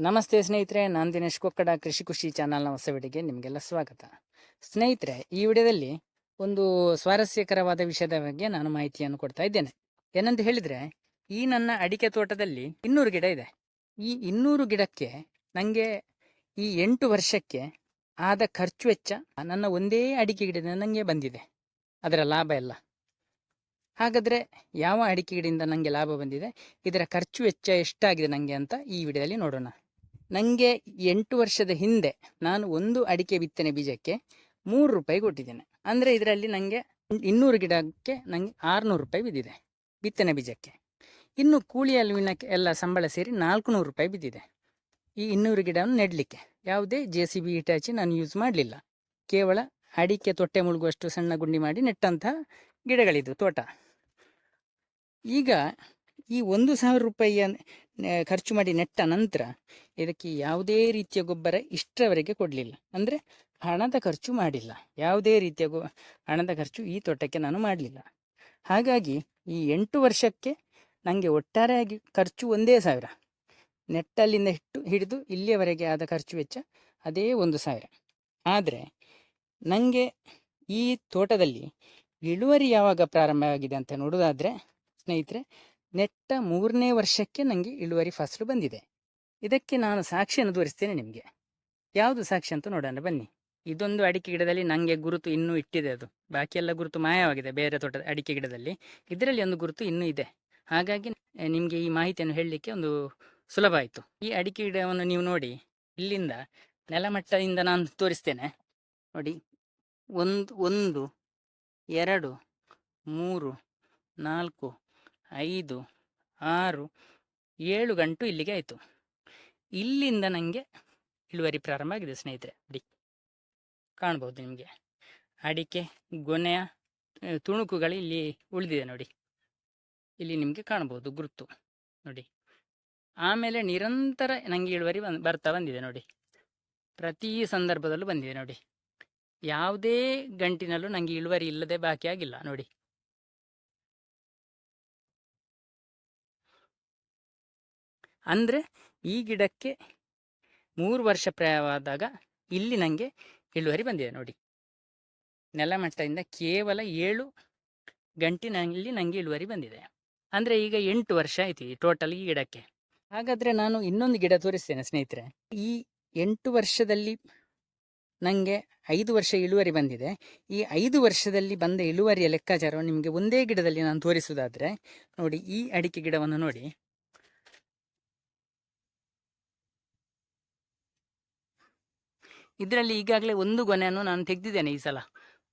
ನಮಸ್ತೆ ಸ್ನೇಹಿತರೆ, ನಾನು ದಿನೇಶ್ ಕೊಕ್ಕಡ, ಕೃಷಿ ಖುಷಿ ಚಾನಲ್ನ ಹೊಸ ವಿಡಿಯೋಗೆ ನಿಮಗೆಲ್ಲ ಸ್ವಾಗತ. ಸ್ನೇಹಿತರೆ, ಈ ವಿಡಿಯೋದಲ್ಲಿ ಒಂದು ಸ್ವಾರಸ್ಯಕರವಾದ ವಿಷಯದ ಬಗ್ಗೆ ನಾನು ಮಾಹಿತಿಯನ್ನು ಕೊಡ್ತಾ ಇದ್ದೇನೆ. ಏನಂತ ಹೇಳಿದರೆ, ಈ ನನ್ನ ಅಡಿಕೆ ತೋಟದಲ್ಲಿ ಇನ್ನೂರು ಗಿಡ ಇದೆ. ಈ ಇನ್ನೂರು ಗಿಡಕ್ಕೆ ನನಗೆ ಈ ಎಂಟು ವರ್ಷಕ್ಕೆ ಆದ ಖರ್ಚು ವೆಚ್ಚ ನನ್ನ ಒಂದೇ ಅಡಿಕೆ ಗಿಡದಿಂದ ನನಗೆ ಬಂದಿದೆ. ಅದರ ಲಾಭ ಎಲ್ಲ. ಹಾಗಾದರೆ ಯಾವ ಅಡಿಕೆ ಗಿಡದಿಂದ ನನಗೆ ಲಾಭ ಬಂದಿದೆ? ಇದರ ಖರ್ಚು ವೆಚ್ಚ ಎಷ್ಟಾಗಿದೆ ನನಗೆ ಅಂತ ಈ ವಿಡಿಯೋದಲ್ಲಿ ನೋಡೋಣ. ನನಗೆ ಎಂಟು ವರ್ಷದ ಹಿಂದೆ ನಾನು ಒಂದು ಅಡಿಕೆ ಬಿತ್ತನೆ ಬೀಜಕ್ಕೆ ಮೂರು ರೂಪಾಯಿ ಕೊಟ್ಟಿದ್ದೇನೆ. ಅಂದರೆ ಇದರಲ್ಲಿ ನನಗೆ ಇನ್ನೂರು ಗಿಡಕ್ಕೆ ನನಗೆ ಆರುನೂರು ರೂಪಾಯಿ ಬಿದ್ದಿದೆ ಬಿತ್ತನೆ ಬೀಜಕ್ಕೆ. ಇನ್ನು ಕೂಲಿ ಅಲುವಿನ ಎಲ್ಲ ಸಂಬಳ ಸೇರಿ ನಾಲ್ಕು ನೂರು ರೂಪಾಯಿ ಬಿದ್ದಿದೆ ಈ ಇನ್ನೂರು ಗಿಡವನ್ನು ನೆಡಲಿಕ್ಕೆ. ಯಾವುದೇ ಜೆ ಸಿ ಬಿ ಇಟಾಚಿ ನಾನು ಯೂಸ್ ಮಾಡಲಿಲ್ಲ. ಕೇವಲ ಅಡಿಕೆ ತೊಟ್ಟೆ ಮುಳುಗುವಷ್ಟು ಸಣ್ಣ ಗುಂಡಿ ಮಾಡಿ ನೆಟ್ಟಂತಹ ಗಿಡಗಳಿದು ತೋಟ. ಈಗ ಈ ಒಂದು ಸಾವಿರ ರೂಪಾಯಿಯ ಖರ್ಚು ಮಾಡಿ ನೆಟ್ಟ ನಂತರ ಇದಕ್ಕೆ ಯಾವುದೇ ರೀತಿಯ ಗೊಬ್ಬರ ಇಷ್ಟರವರೆಗೆ ಕೊಡಲಿಲ್ಲ. ಅಂದರೆ ಹಣದ ಖರ್ಚು ಮಾಡಿಲ್ಲ. ಯಾವುದೇ ರೀತಿಯ ಗೊ, ಹಣದ ಖರ್ಚು ಈ ತೋಟಕ್ಕೆ ನಾನು ಮಾಡಲಿಲ್ಲ. ಹಾಗಾಗಿ ಈ ಎಂಟು ವರ್ಷಕ್ಕೆ ನನಗೆ ಒಟ್ಟಾರೆಯಾಗಿ ಖರ್ಚು ಒಂದೇ ಸಾವಿರ. ನೆಟ್ಟಲ್ಲಿಂದ ಹಿಟ್ಟು, ಹಿಡಿದು ಇಲ್ಲಿಯವರೆಗೆ ಆದ ಖರ್ಚು ವೆಚ್ಚ ಅದೇ ಒಂದು ಸಾವಿರ. ಆದರೆ ನನಗೆ ಈ ತೋಟದಲ್ಲಿ ಇಳುವರಿ ಯಾವಾಗ ಪ್ರಾರಂಭವಾಗಿದೆ ಅಂತ ನೋಡೋದಾದರೆ, ಸ್ನೇಹಿತರೆ, ನೆಟ್ಟ ಮೂರನೇ ವರ್ಷಕ್ಕೆ ನನಗೆ ಇಳುವರಿ ಫಸಲು ಬಂದಿದೆ. ಇದಕ್ಕೆ ನಾನು ಸಾಕ್ಷಿಯನ್ನು ತೋರಿಸ್ತೇನೆ ನಿಮಗೆ. ಯಾವುದು ಸಾಕ್ಷಿ ಅಂತ ನೋಡೋಣ, ಬನ್ನಿ. ಇದೊಂದು ಅಡಿಕೆ ಗಿಡದಲ್ಲಿ ನನಗೆ ಗುರುತು ಇನ್ನೂ ಇಟ್ಟಿದೆ ಅದು. ಬಾಕಿ ಎಲ್ಲ ಗುರುತು ಮಾಯವಾಗಿದೆ ಬೇರೆ ತೋಟದ ಅಡಿಕೆ ಗಿಡದಲ್ಲಿ. ಇದರಲ್ಲಿ ಒಂದು ಗುರುತು ಇನ್ನೂ ಇದೆ. ಹಾಗಾಗಿ ನಿಮಗೆ ಈ ಮಾಹಿತಿಯನ್ನು ಹೇಳಲಿಕ್ಕೆ ಒಂದು ಸುಲಭ ಆಯಿತು. ಈ ಅಡಿಕೆ ಗಿಡವನ್ನು ನೀವು ನೋಡಿ, ಇಲ್ಲಿಂದ ನೆಲಮಟ್ಟದಿಂದ ನಾನು ತೋರಿಸ್ತೇನೆ. ನೋಡಿ, ಒಂದು ಒಂದು, ಎರಡು, ಮೂರು, ನಾಲ್ಕು, ಐದು, ಆರು, ಏಳು ಗಂಟು ಇಲ್ಲಿಗೆ ಆಯಿತು. ಇಲ್ಲಿಂದ ನನಗೆ ಇಳುವರಿ ಪ್ರಾರಂಭ ಆಗಿದೆ, ಸ್ನೇಹಿತರೆ. ನೋಡಿ ಕಾಣ್ಬೋದು ನಿಮಗೆ. ಅಡಿಕೆ ಗೊನೆಯ ತುಣುಕುಗಳು ಇಲ್ಲಿ ಉಳಿದಿದೆ ನೋಡಿ. ಇಲ್ಲಿ ನಿಮಗೆ ಕಾಣ್ಬೋದು ಗುರುತು ನೋಡಿ. ಆಮೇಲೆ ನಿರಂತರ ನನಗೆ ಇಳುವರಿ ಬಂದ್, ಬರ್ತಾ ಬಂದಿದೆ ನೋಡಿ. ಪ್ರತಿ ಸಂದರ್ಭದಲ್ಲೂ ಬಂದಿದೆ ನೋಡಿ. ಯಾವುದೇ ಗಂಟಿನಲ್ಲೂ ನನಗೆ ಇಳುವರಿ ಇಲ್ಲದೆ ಬಾಕಿ ಆಗಿಲ್ಲ ನೋಡಿ. ಅಂದರೆ ಈ ಗಿಡಕ್ಕೆ ಮೂರು ವರ್ಷ ಪ್ರಾಯವಾದಾಗ ಇಲ್ಲಿ ನನಗೆ ಇಳುವರಿ ಬಂದಿದೆ ನೋಡಿ. ನೆಲಮಟ್ಟದಿಂದ ಕೇವಲ ಏಳು ಗಂಟಿನಲ್ಲಿ ನನಗೆ ಇಳುವರಿ ಬಂದಿದೆ. ಅಂದರೆ ಈಗ ಎಂಟು ವರ್ಷ ಆಯ್ತು ಈ ಟೋಟಲ್ ಈ ಗಿಡಕ್ಕೆ. ಹಾಗಾದರೆ ನಾನು ಇನ್ನೊಂದು ಗಿಡ ತೋರಿಸ್ತೇನೆ ಸ್ನೇಹಿತರೆ. ಈ ಎಂಟು ವರ್ಷದಲ್ಲಿ ನನಗೆ ಐದು ವರ್ಷ ಇಳುವರಿ ಬಂದಿದೆ. ಈ ಐದು ವರ್ಷದಲ್ಲಿ ಬಂದ ಇಳುವರಿಯ ಲೆಕ್ಕಾಚಾರವನ್ನು ನಿಮಗೆ ಒಂದೇ ಗಿಡದಲ್ಲಿ ನಾನು ತೋರಿಸುವುದಾದರೆ ನೋಡಿ ಈ ಅಡಿಕೆ ಗಿಡವನ್ನು ನೋಡಿ. ಇದರಲ್ಲಿ ಈಗಾಗಲೇ ಒಂದು ಗೊನೆಯನ್ನು ನಾನು ತೆಗೆದಿದ್ದೇನೆ ಈ ಸಲ.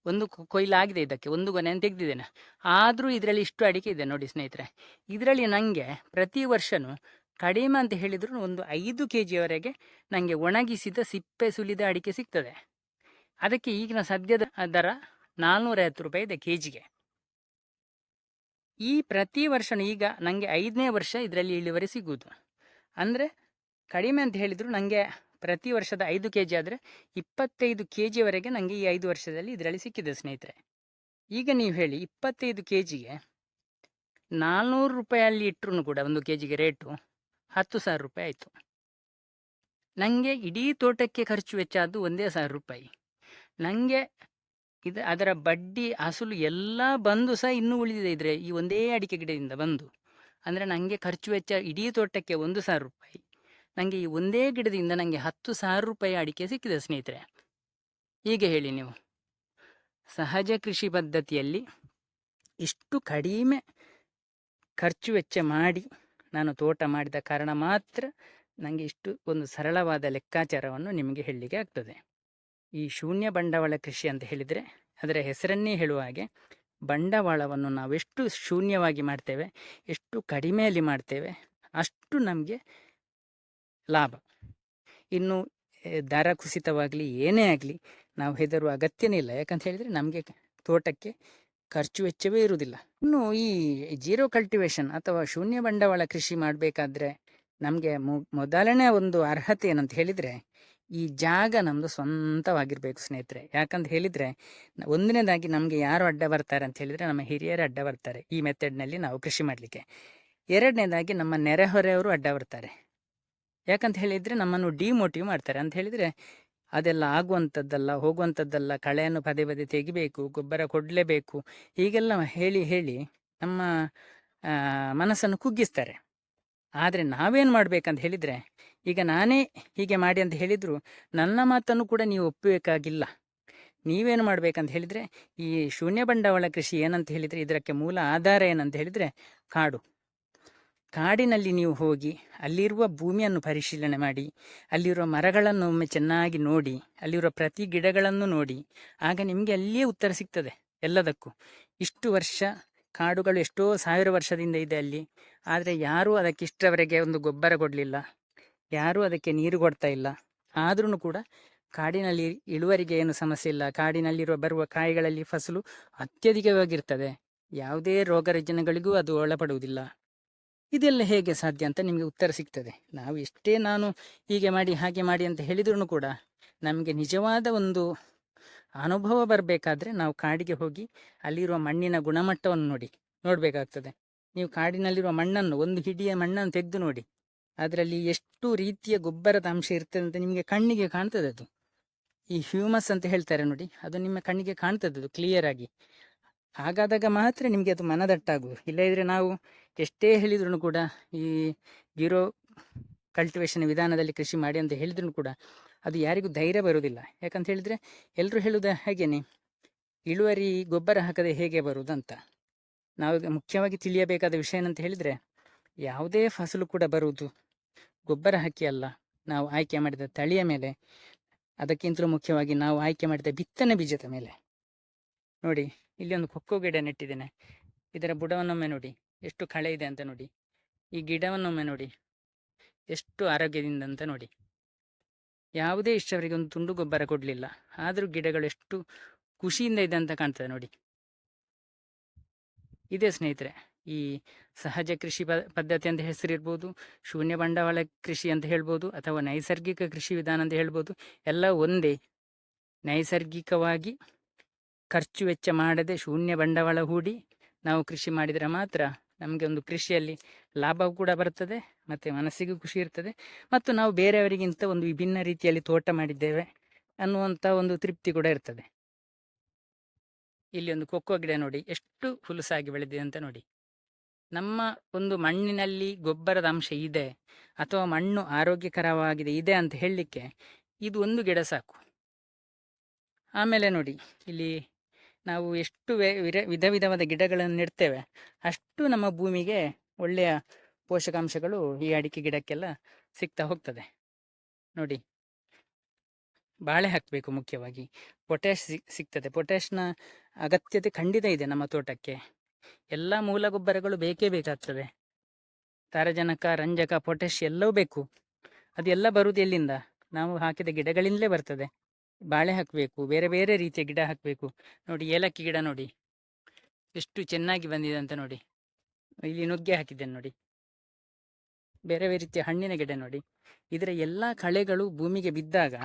ಒಂದು ಕೊಯ್ಲಾಗಿದೆ ಇದಕ್ಕೆ, ಒಂದು ಗೊನೆಯನ್ನು ತೆಗೆದಿದ್ದೇನೆ. ಆದರೂ ಇದರಲ್ಲಿ ಇಷ್ಟು ಅಡಿಕೆ ಇದೆ ನೋಡಿ ಸ್ನೇಹಿತರೆ. ಇದರಲ್ಲಿ ನನಗೆ ಪ್ರತಿ ವರ್ಷವೂ ಕಡಿಮೆ ಅಂತ ಹೇಳಿದ್ರು ಒಂದು ಐದು ಕೆ ಜಿಯವರೆಗೆ ನನಗೆ ಒಣಗಿಸಿದ ಸಿಪ್ಪೆ ಸುಲಿದ ಅಡಿಕೆ ಸಿಗ್ತದೆ. ಅದಕ್ಕೆ ಈಗಿನ ಸದ್ಯದ ದರ ನಾಲ್ನೂರೈವತ್ತು ರೂಪಾಯಿ ಇದೆ ಕೆ ಜಿಗೆ ಈ ಪ್ರತಿ ವರ್ಷ ಈಗ ನನಗೆ ಐದನೇ ವರ್ಷ ಇದರಲ್ಲಿ ಇಳುವರಿ ಸಿಗುವುದು. ಅಂದರೆ ಕಡಿಮೆ ಅಂತ ಹೇಳಿದರೂ ನನಗೆ ಪ್ರತಿ ವರ್ಷದ ಐದು ಕೆ ಜಿ ಆದರೆ ಇಪ್ಪತ್ತೈದು ಕೆ ಜಿವರೆಗೆ ನನಗೆ ಈ ಐದು ವರ್ಷದಲ್ಲಿ ಇದರಲ್ಲಿ ಸಿಕ್ಕಿದೆ ಸ್ನೇಹಿತರೆ. ಈಗ ನೀವು ಹೇಳಿ ಇಪ್ಪತ್ತೈದು ಕೆ ಜಿಗೆ ನಾಲ್ನೂರು ರೂಪಾಯಲ್ಲಿ ಇಟ್ಟರು ಕೂಡ ಒಂದು ಕೆ ಜಿಗೆ ರೇಟು ಹತ್ತು ಸಾವಿರ ರೂಪಾಯಿ ಆಯಿತು. ನನಗೆ ಇಡೀ ತೋಟಕ್ಕೆ ಖರ್ಚು ವೆಚ್ಚ ಅದು ಒಂದೇ ಸಾವಿರ ರೂಪಾಯಿ. ನನಗೆ ಇದು ಅದರ ಬಡ್ಡಿ ಅಸಲು ಎಲ್ಲ ಬಂದು ಸಹ ಇನ್ನೂ ಉಳಿದಿದೆ ಇದ್ರೆ ಈ ಒಂದೇ ಅಡಿಕೆ ಗಿಡದಿಂದ ಬಂದು. ಅಂದರೆ ನನಗೆ ಖರ್ಚು ವೆಚ್ಚ ಇಡೀ ತೋಟಕ್ಕೆ ಒಂದು ಸಾವಿರ ರೂಪಾಯಿ. ನನಗೆ ಈ ಒಂದೇ ಗಿಡದಿಂದ ನನಗೆ ಹತ್ತು ಸಾವಿರ ರೂಪಾಯಿ ಅಡಿಕೆ ಸಿಕ್ಕಿದೆ ಸ್ನೇಹಿತರೆ. ಹೀಗೆ ಹೇಳಿ ನೀವು. ಸಹಜ ಕೃಷಿ ಪದ್ಧತಿಯಲ್ಲಿ ಇಷ್ಟು ಕಡಿಮೆ ಖರ್ಚು ವೆಚ್ಚ ಮಾಡಿ ನಾನು ತೋಟ ಮಾಡಿದ ಕಾರಣ ಮಾತ್ರ ನನಗೆ ಇಷ್ಟು ಒಂದು ಸರಳವಾದ ಲೆಕ್ಕಾಚಾರವನ್ನು ನಿಮಗೆ ಹೇಳಲಿಕ್ಕೆ ಆಗ್ತದೆ. ಈ ಶೂನ್ಯ ಬಂಡವಾಳ ಕೃಷಿ ಅಂತ ಹೇಳಿದರೆ ಅದರ ಹೆಸರನ್ನೇ ಹೇಳುವ ಹಾಗೆ ಬಂಡವಾಳವನ್ನು ನಾವೆಷ್ಟು ಶೂನ್ಯವಾಗಿ ಮಾಡ್ತೇವೆ, ಎಷ್ಟು ಕಡಿಮೆಯಲ್ಲಿ ಮಾಡ್ತೇವೆ ಅಷ್ಟು ನಮಗೆ ಲಾಭ. ಇನ್ನು ದರ ಕುಸಿತವಾಗಲಿ, ಏನೇ ಆಗಲಿ, ನಾವು ಹೆದರುವ ಅಗತ್ಯನೇ ಇಲ್ಲ. ಯಾಕಂತ ಹೇಳಿದರೆ, ನಮಗೆ ತೋಟಕ್ಕೆ ಖರ್ಚು ವೆಚ್ಚವೇ ಇರುವುದಿಲ್ಲ. ಇನ್ನು, ಈ ಜೀರೋ ಕಲ್ಟಿವೇಷನ್ ಅಥವಾ ಶೂನ್ಯ ಬಂಡವಾಳ ಕೃಷಿ ಮಾಡಬೇಕಾದ್ರೆ, ನಮಗೆ ಮೊದಲನೇ ಒಂದು ಅರ್ಹತೆ ಏನಂತ ಹೇಳಿದರೆ, ಈ ಜಾಗ ನಮ್ಮದು ಸ್ವಂತವಾಗಿರಬೇಕು ಸ್ನೇಹಿತರೆ. ಯಾಕಂತ ಹೇಳಿದರೆ ಒಂದನೇದಾಗಿ ನಮಗೆ ಯಾರು ಅಡ್ಡ ಬರ್ತಾರೆ ಅಂತ ಹೇಳಿದರೆ, ನಮ್ಮ ಹಿರಿಯರು ಅಡ್ಡ ಬರ್ತಾರೆ ಈ ಮೆಥಡ್ನಲ್ಲಿ ನಾವು ಕೃಷಿ ಮಾಡಲಿಕ್ಕೆ. ಎರಡನೇದಾಗಿ ನಮ್ಮ ನೆರೆಹೊರೆಯವರು ಅಡ್ಡ ಬರ್ತಾರೆ. ಯಾಕಂತ ಹೇಳಿದರೆ ನಮ್ಮನ್ನು ಡಿಮೋಟಿವ್ ಮಾಡ್ತಾರೆ. ಅಂತ ಹೇಳಿದರೆ ಅದೆಲ್ಲ ಆಗುವಂಥದ್ದಲ್ಲ, ಹೋಗುವಂಥದ್ದಲ್ಲ, ಕಳೆಯನ್ನು ಪದೇ ಪದೇ ತೆಗಿಬೇಕು, ಗೊಬ್ಬರ ಕೊಡಲೇಬೇಕು, ಹೀಗೆಲ್ಲ ಹೇಳಿ ಹೇಳಿ ನಮ್ಮ ಮನಸ್ಸನ್ನು ಕುಗ್ಗಿಸ್ತಾರೆ. ಆದರೆ ನಾವೇನು ಮಾಡಬೇಕಂತ ಹೇಳಿದರೆ, ಈಗ ನಾನೇ ಹೀಗೆ ಮಾಡಿ ಅಂತ ಹೇಳಿದರೂ, ನನ್ನ ಮಾತನ್ನು ಕೂಡ ನೀವು ಒಪ್ಪಬೇಕಾಗಿಲ್ಲ. ನೀವೇನು ಮಾಡಬೇಕಂತ ಹೇಳಿದರೆ, ಈ ಶೂನ್ಯ ಬಂಡವಾಳ ಕೃಷಿ ಏನಂತ ಹೇಳಿದರೆ, ಇದಕ್ಕೆ ಮೂಲ ಆಧಾರ ಏನಂತ ಹೇಳಿದರೆ, ಕಾಡು. ಕಾಡಿನಲ್ಲಿ ನೀವು ಹೋಗಿ, ಅಲ್ಲಿರುವ ಭೂಮಿಯನ್ನು ಪರಿಶೀಲನೆ ಮಾಡಿ, ಅಲ್ಲಿರುವ ಮರಗಳನ್ನು ಒಮ್ಮೆ ಚೆನ್ನಾಗಿ ನೋಡಿ, ಅಲ್ಲಿರುವ ಪ್ರತಿ ಗಿಡಗಳನ್ನು ನೋಡಿ, ಆಗ ನಿಮಗೆ ಅಲ್ಲಿಯೇ ಉತ್ತರ ಸಿಗ್ತದೆ ಎಲ್ಲದಕ್ಕೂ. ಇಷ್ಟು ವರ್ಷ, ಕಾಡುಗಳು ಎಷ್ಟೋ ಸಾವಿರ ವರ್ಷದಿಂದ ಇದೆ ಅಲ್ಲಿ, ಆದರೆ ಯಾರೂ ಅದಕ್ಕೆ ಇಷ್ಟರವರೆಗೆ ಒಂದು ಗೊಬ್ಬರ ಕೊಡಲಿಲ್ಲ, ಯಾರೂ ಅದಕ್ಕೆ ನೀರು ಕೊಡ್ತಾ ಇಲ್ಲ. ಆದ್ರೂ ಕೂಡ ಕಾಡಿನಲ್ಲಿ ಇಳುವರಿಗೆ ಏನು ಸಮಸ್ಯೆ ಇಲ್ಲ, ಕಾಡಿನಲ್ಲಿರುವ ಬರುವ ಕಾಯಿಗಳಲ್ಲಿ ಫಸಲು ಅತ್ಯಧಿಕವಾಗಿರ್ತದೆ. ಯಾವುದೇ ರೋಗ ರುಜಿನಗಳಿಗೂ ಅದು ಒಳಪಡುವುದಿಲ್ಲ. ಇದೆಲ್ಲ ಹೇಗೆ ಸಾಧ್ಯ ಅಂತ ನಿಮಗೆ ಉತ್ತರ ಸಿಗ್ತದೆ. ನಾವು ಎಷ್ಟೇ ನಾನು ಹೀಗೆ ಮಾಡಿ, ಹಾಗೆ ಮಾಡಿ ಅಂತ ಹೇಳಿದ್ರೂ ಕೂಡ ನಮಗೆ ನಿಜವಾದ ಒಂದು ಅನುಭವ ಬರಬೇಕಾದ್ರೆ ನಾವು ಕಾಡಿಗೆ ಹೋಗಿ ಅಲ್ಲಿರುವ ಮಣ್ಣಿನ ಗುಣಮಟ್ಟವನ್ನು ನೋಡಿ, ನೋಡಬೇಕಾಗ್ತದೆ. ನೀವು ಕಾಡಿನಲ್ಲಿರುವ ಮಣ್ಣನ್ನು, ಒಂದು ಹಿಡಿಯ ಮಣ್ಣನ್ನು ತೆಗೆದು ನೋಡಿ, ಅದರಲ್ಲಿ ಎಷ್ಟು ರೀತಿಯ ಗೊಬ್ಬರದ ಅಂಶ ಇರ್ತದೆ ಅಂತ ನಿಮಗೆ ಕಣ್ಣಿಗೆ ಕಾಣ್ತದೆ ಅದು. ಈ ಹ್ಯೂಮಸ್ ಅಂತ ಹೇಳ್ತಾರೆ ನೋಡಿ, ಅದು ನಿಮ್ಮ ಕಣ್ಣಿಗೆ ಕಾಣ್ತದೆ ಅದು ಕ್ಲಿಯರ್ ಆಗಿ. ಹಾಗಾದಾಗ ಮಾತ್ರ ನಿಮಗೆ ಅದು ಮನದಟ್ಟಾಗುವುದು. ಇಲ್ಲದಿದ್ದರೆ ನಾವು ಎಷ್ಟೇ ಹೇಳಿದ್ರು ಕೂಡ ಈ ಗಿರೋ ಕಲ್ಟಿವೇಷನ್ ವಿಧಾನದಲ್ಲಿ ಕೃಷಿ ಮಾಡಿ ಅಂತ ಹೇಳಿದ್ರು ಕೂಡ ಅದು ಯಾರಿಗೂ ಧೈರ್ಯ ಬರುವುದಿಲ್ಲ. ಯಾಕಂತ ಹೇಳಿದರೆ ಎಲ್ಲರೂ ಹೇಳುವುದು ಹಾಗೇನೆ, ಇಳುವರಿ ಗೊಬ್ಬರ ಹಾಕದೆ ಹೇಗೆ ಬರುವುದಂತ. ನಾವು ಮುಖ್ಯವಾಗಿ ತಿಳಿಯಬೇಕಾದ ವಿಷಯ ಏನಂತ ಹೇಳಿದರೆ, ಯಾವುದೇ ಫಸಲು ಕೂಡ ಬರುವುದು ಗೊಬ್ಬರ ಹಾಕಿ ಅಲ್ಲ. ನಾವು ಆಯ್ಕೆ ಮಾಡಿದ ತಳಿಯ ಮೇಲೆ, ಅದಕ್ಕಿಂತಲೂ ಮುಖ್ಯವಾಗಿ ನಾವು ಆಯ್ಕೆ ಮಾಡಿದ ಬಿತ್ತನೆ ಬೀಜದ ಮೇಲೆ. ನೋಡಿ, ಇಲ್ಲಿ ಒಂದು ಕೊಕ್ಕೋ ಗಿಡ ನೆಟ್ಟಿದ್ದೇನೆ ಇದರ ಬುಡವನ್ನೊಮ್ಮೆ ನೋಡಿ, ಎಷ್ಟು ಕಳೆ ಇದೆ ಅಂತ ನೋಡಿ. ಈ ಗಿಡವನ್ನೊಮ್ಮೆ ನೋಡಿ, ಎಷ್ಟು ಆರೋಗ್ಯದಿಂದ ಅಂತ ನೋಡಿ. ಯಾವುದೇ ಇಷ್ಟವರಿಗೆ ಒಂದು ತುಂಡು ಗೊಬ್ಬರ ಕೊಡಲಿಲ್ಲ. ಆದರೂ ಗಿಡಗಳು ಎಷ್ಟು ಖುಷಿಯಿಂದ ಇದೆ ಅಂತ ಕಾಣ್ತದೆ ನೋಡಿ. ಇದೆ ಸ್ನೇಹಿತರೆ, ಈ ಸಹಜ ಕೃಷಿ ಪದ್ಧತಿ ಅಂತ ಹೆಸರಿರ್ಬೋದು, ಶೂನ್ಯ ಬಂಡವಾಳ ಕೃಷಿ ಅಂತ ಹೇಳ್ಬೋದು, ಅಥವಾ ನೈಸರ್ಗಿಕ ಕೃಷಿ ವಿಧಾನ ಅಂತ ಹೇಳ್ಬೋದು, ಎಲ್ಲ ಒಂದೇ. ನೈಸರ್ಗಿಕವಾಗಿ ಖರ್ಚು ವೆಚ್ಚ ಮಾಡದೆ ಶೂನ್ಯ ಬಂಡವಾಳ ಹೂಡಿ ನಾವು ಕೃಷಿ ಮಾಡಿದರೆ ಮಾತ್ರ ನಮಗೆ ಒಂದು ಕೃಷಿಯಲ್ಲಿ ಲಾಭ ಕೂಡ ಬರ್ತದೆ ಮತ್ತು ಮನಸ್ಸಿಗೂ ಖುಷಿ ಇರ್ತದೆ, ಮತ್ತು ನಾವು ಬೇರೆಯವರಿಗಿಂತ ಒಂದು ವಿಭಿನ್ನ ರೀತಿಯಲ್ಲಿ ತೋಟ ಮಾಡಿದ್ದೇವೆ ಅನ್ನುವಂಥ ಒಂದು ತೃಪ್ತಿ ಕೂಡ ಇರ್ತದೆ. ಇಲ್ಲಿ ಒಂದು ಕೊಕ್ಕೋ ಗಿಡ ನೋಡಿ, ಎಷ್ಟು ಹುಲುಸಾಗಿ ಬೆಳೆದಿದೆ ಅಂತ ನೋಡಿ. ನಮ್ಮ ಒಂದು ಮಣ್ಣಿನಲ್ಲಿ ಗೊಬ್ಬರದ ಅಂಶ ಇದೆ, ಅಥವಾ ಮಣ್ಣು ಆರೋಗ್ಯಕರವಾಗಿದೆ, ಇದೆ ಅಂತ ಹೇಳಲಿಕ್ಕೆ ಇದು ಒಂದು ಗಿಡ ಸಾಕು. ಆಮೇಲೆ ನೋಡಿ, ಇಲ್ಲಿ ನಾವು ಎಷ್ಟು ವಿಧ ವಿಧವಾದ ಗಿಡಗಳನ್ನು ನೆಡ್ತೇವೆ, ಅಷ್ಟು ನಮ್ಮ ಭೂಮಿಗೆ ಒಳ್ಳೆಯ ಪೋಷಕಾಂಶಗಳು ಈ ಅಡಿಕೆ ಗಿಡಕ್ಕೆಲ್ಲ ಸಿಗ್ತಾ ಹೋಗ್ತದೆ. ನೋಡಿ. ಬಾಳೆ ಹಾಕಬೇಕು ಮುಖ್ಯವಾಗಿ. ಪೊಟ್ಯಾಶ್ ಸಿಗ್ ಸಿಗ್ತದೆ. ಪೊಟ್ಯಾಶ್ನ ಅಗತ್ಯತೆ ಖಂಡಿತ ಇದೆ ನಮ್ಮ ತೋಟಕ್ಕೆ. ಎಲ್ಲ ಮೂಲ ಗೊಬ್ಬರಗಳು ಬೇಕೇ ಬೇಕಾಗ್ತದೆ ಸಾರಜನಕ, ರಂಜಕ, ಪೊಟ್ಯಾಶ್ ಎಲ್ಲವೂ ಬೇಕು. ಅದೆಲ್ಲ ಬರುವುದು ಎಲ್ಲಿಂದ? ನಾವು ಹಾಕಿದ ಗಿಡಗಳಿಂದಲೇ ಬರ್ತದೆ. ಬಾಳೆ ಹಾಕಬೇಕು, ಬೇರೆ ಬೇರೆ ರೀತಿಯ ಗಿಡ ಹಾಕಬೇಕು. ನೋಡಿ ಏಲಕ್ಕಿ ಗಿಡ ನೋಡಿ. ಎಷ್ಟು ಚೆನ್ನಾಗಿ ಬಂದಿದೆ ಅಂತ ನೋಡಿ. ಇಲ್ಲಿ ನುಗ್ಗೆ ಹಾಕಿದ್ದೇನೆ ನೋಡಿ. ಬೇರೆ ಬೇರೆ ರೀತಿಯ ಹಣ್ಣಿನ ಗಿಡ ನೋಡಿ. ಇದರ ಎಲ್ಲ ಕಳೆಗಳು ಭೂಮಿಗೆ ಬಿದ್ದಾಗ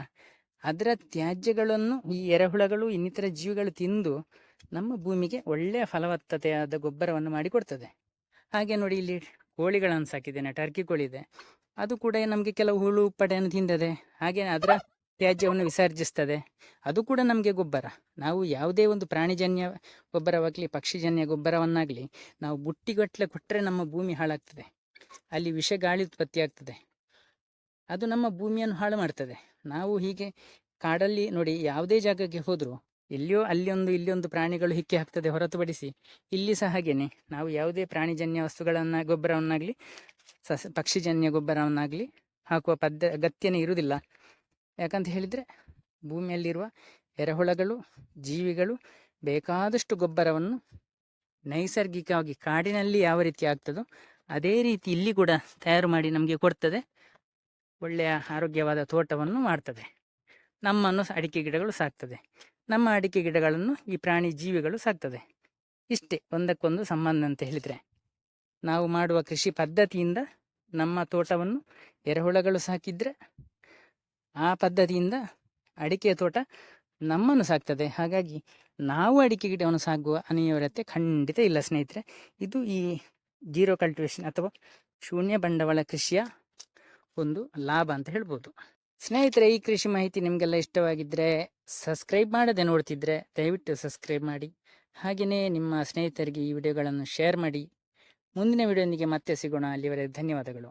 ಅದರ ತ್ಯಾಜ್ಯಗಳನ್ನು ಈ ಎರೆಹುಳಗಳು, ಇನ್ನಿತರ ಜೀವಿಗಳು ತಿಂದು ನಮ್ಮ ಭೂಮಿಗೆ ಒಳ್ಳೆಯ ಫಲವತ್ತತೆಯಾದ ಗೊಬ್ಬರವನ್ನು ಮಾಡಿಕೊಡ್ತದೆ ಹಾಗೆ ನೋಡಿ ಇಲ್ಲಿ ಕೋಳಿಗಳನ್ನು ಸಾಕಿದ್ದೇನೆ ಟರ್ಕಿ ಕೋಳಿ ಇದೆ. ಅದು ಕೂಡ ನಮಗೆ ಕೆಲವು ಹುಳು ಪಡೆಯನ್ನು ತಿಂದದೆ. ಹಾಗೆ ಅದರ ತ್ಯಾಜ್ಯವನ್ನು ವಿಸರ್ಜಿಸ್ತದೆ. ಅದು ಕೂಡ ನಮಗೆ ಗೊಬ್ಬರ. ನಾವು ಯಾವುದೇ ಒಂದು ಪ್ರಾಣಿಜನ್ಯ ಗೊಬ್ಬರವಾಗಲಿ, ಪಕ್ಷಿಜನ್ಯ ಗೊಬ್ಬರವನ್ನಾಗಲಿ, ನಾವು ಬುಟ್ಟಿಗಟ್ಟಲೆ ಕೊಟ್ಟರೆ ನಮ್ಮ ಭೂಮಿ ಹಾಳಾಗ್ತದೆ. ಅಲ್ಲಿ ವಿಷ ಗಾಳಿ ಉತ್ಪತ್ತಿ ಆಗ್ತದೆ. ಅದು ನಮ್ಮ ಭೂಮಿಯನ್ನು ಹಾಳು ಮಾಡ್ತದೆ. ನಾವು ಹೀಗೆ ಕಾಡಲ್ಲಿ ನೋಡಿ ಯಾವುದೇ ಜಾಗಕ್ಕೆ ಹೋದರೂ, ಎಲ್ಲಿಯೋ ಅಲ್ಲಿಯೊಂದು, ಇಲ್ಲಿಯೊಂದು ಪ್ರಾಣಿಗಳು ಹಿಕ್ಕಿ ಹಾಕ್ತದೆ ಹೊರತುಪಡಿಸಿ, ಇಲ್ಲಿ ಸಹ ಹಾಗೇನೆ. ನಾವು ಯಾವುದೇ ಪ್ರಾಣಿಜನ್ಯ ವಸ್ತುಗಳನ್ನು, ಗೊಬ್ಬರವನ್ನಾಗಲಿ, ಸಸ, ಪಕ್ಷಿಜನ್ಯ ಗೊಬ್ಬರವನ್ನಾಗಲಿ ಹಾಕುವ ಪದ್ಧ ಅಗತ್ಯನೇ ಇರುವುದಿಲ್ಲ. ಯಾಕಂತ ಹೇಳಿದರೆ ಭೂಮಿಯಲ್ಲಿರುವ ಎರೆಹುಳಗಳು, ಜೀವಿಗಳು ಬೇಕಾದಷ್ಟು ಗೊಬ್ಬರವನ್ನು ನೈಸರ್ಗಿಕವಾಗಿ ಕಾಡಿನಲ್ಲಿ ಯಾವ ರೀತಿ ಆಗ್ತದೋ ಅದೇ ರೀತಿ ಇಲ್ಲಿ ಕೂಡ ತಯಾರು ಮಾಡಿ ನಮಗೆ ಕೊಡ್ತದೆ. ಒಳ್ಳೆಯ ಆರೋಗ್ಯವಾದ ತೋಟವನ್ನು ಮಾಡ್ತದೆ. ನಮ್ಮನ್ನು ಅಡಿಕೆ ಗಿಡಗಳು ಸಾಕ್ತದೆ. ನಮ್ಮ ಅಡಿಕೆ ಗಿಡಗಳನ್ನು ಈ ಪ್ರಾಣಿ ಜೀವಿಗಳು ಸಾಕ್ತದೆ. ಇಷ್ಟೇ ಒಂದಕ್ಕೊಂದು ಸಂಬಂಧ ಅಂತ ಹೇಳಿದರೆ ನಾವು ಮಾಡುವ ಕೃಷಿ ಪದ್ಧತಿಯಿಂದ ನಮ್ಮ ತೋಟವನ್ನು ಎರೆಹುಳಗಳು ಸಾಕಿದರೆ ಆ ಪದ್ಧತಿಯಿಂದ ಅಡಿಕೆ ತೋಟ ನಮ್ಮನ್ನು ಸಾಕ್ತದೆ. ಹಾಗಾಗಿ ನಾವು ಅಡಿಕೆ ಗಿಡವನ್ನು ಸಾಗುವ ಅನಿವಾರ್ಯತೆ ಖಂಡಿತ ಇಲ್ಲ ಸ್ನೇಹಿತರೆ. ಇದು ಈ ಜೀರೋ ಕಲ್ಟಿವೇಷನ್ ಅಥವಾ ಶೂನ್ಯ ಬಂಡವಾಳ ಕೃಷಿಯ ಒಂದು ಲಾಭ ಅಂತ ಹೇಳ್ಬೋದು. ಸ್ನೇಹಿತರೆ, ಈ ಕೃಷಿ ಮಾಹಿತಿ ನಿಮಗೆಲ್ಲ ಇಷ್ಟವಾಗಿದ್ದರೆ ಸಬ್ಸ್ಕ್ರೈಬ್ ಮಾಡದೆ ನೋಡ್ತಿದ್ರೆ ದಯವಿಟ್ಟು ಸಬ್ಸ್ಕ್ರೈಬ್ ಮಾಡಿ. ಹಾಗೆಯೇ ನಿಮ್ಮ ಸ್ನೇಹಿತರಿಗೆ ಈ ವಿಡಿಯೋಗಳನ್ನು ಶೇರ್ ಮಾಡಿ. ಮುಂದಿನ ವಿಡಿಯೋನಿಗೆ ಮತ್ತೆ ಸಿಗೋಣ. ಅಲ್ಲಿವರೆಗೆ ಧನ್ಯವಾದಗಳು.